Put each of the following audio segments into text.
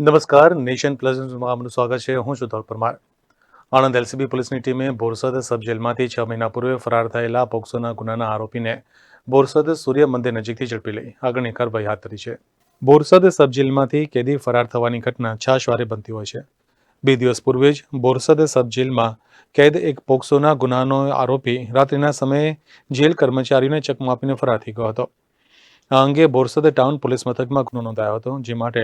નમસ્કાર, nation plus આપનું સ્વાગત છે. હું છું ધોલ પરમાર. આણંદ એલસીબી પોલીસની ટીમે બોરસદ સબ જેલમાંથી છ મહિના પૂર્વે ફરાર થયેલા પોક્સોના ગુનાના આરોપીને બોરસદ સૂર્ય મંદિર નજીકથી ઝડપી લઈ. આગળની કાર્યવાહી હાથ ધરી છે. બોરસદ સબ જેલમાંથી કેદી ફરાર થવાની ઘટના છાશવારે બનતી હોય છે. બે દિવસ પૂર્વે જ બોરસદ સબ જેલમાં કેદ એક પોક્સોના ગુનાનો આરોપી રાત્રિના સમયે જેલ કર્મચારીઓને ચકમો આપીને ફરાર થઈ ગયો હતો. આ અંગે બોરસદ ટાઉન પોલીસ મથકમાં ગુનો નોંધાયો હતો, જે માટે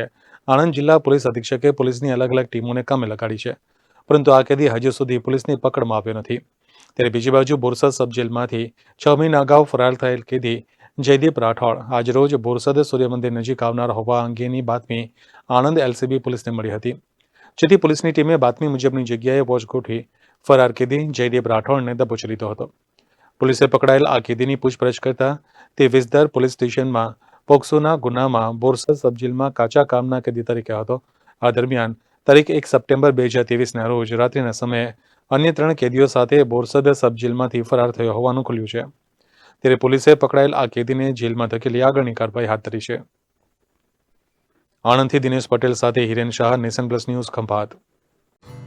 આણંદ જિલ્લા પોલીસ અધિક્ષકે પોલીસની અલગ અલગ ટીમોને કામે લગાડી છે. પરંતુ આ કેદી હજુ સુધી પોલીસની પકડમાં આવ્યો નથી. ત્યારે બીજી બાજુ બોરસદ સબ જેલમાંથી છ મહિના અગાઉ ફરાર થયેલ કેદી જયદીપ રાઠોડ આજરોજ બોરસદ સૂર્ય મંદિર નજીક આવનાર હોવા અંગેની બાતમી આણંદ એલસીબી પોલીસને મળી હતી. જેથી પોલીસની ટીમે બાતમી મુજબની જગ્યાએ વોચ ગોઠવી ફરાર કેદી જયદીપ રાઠોડને દબોચી લીધો હતો. પોલીસે પકડાયેલ આ કેદીની પૂછપરછ કરતા તે વિસદર પોલીસ સ્ટેશનમાં પોક્સોના ગુનામાં બોરસદ સબજેલમાં કાચા કામના કેદી તરીકે હતો. આ દરમિયાન તારીખ એક સપ્ટેમ્બર બે હજાર ત્રેવીસના રોજ રાત્રિના સમયે અન્ય ત્રણ કેદીઓ સાથે બોરસદ સબજેલમાંથી ફરાર થયો હોવાનું ખુલ્યું છે. ત્યારે પોલીસે પકડાયેલ આ કેદીને જેલમાં ધકેલી આગળની કાર્યવાહી હાથ ધરી છે. આણંદથી દિનેશ પટેલ સાથે Hiren Shah, nation plus news Khambhat.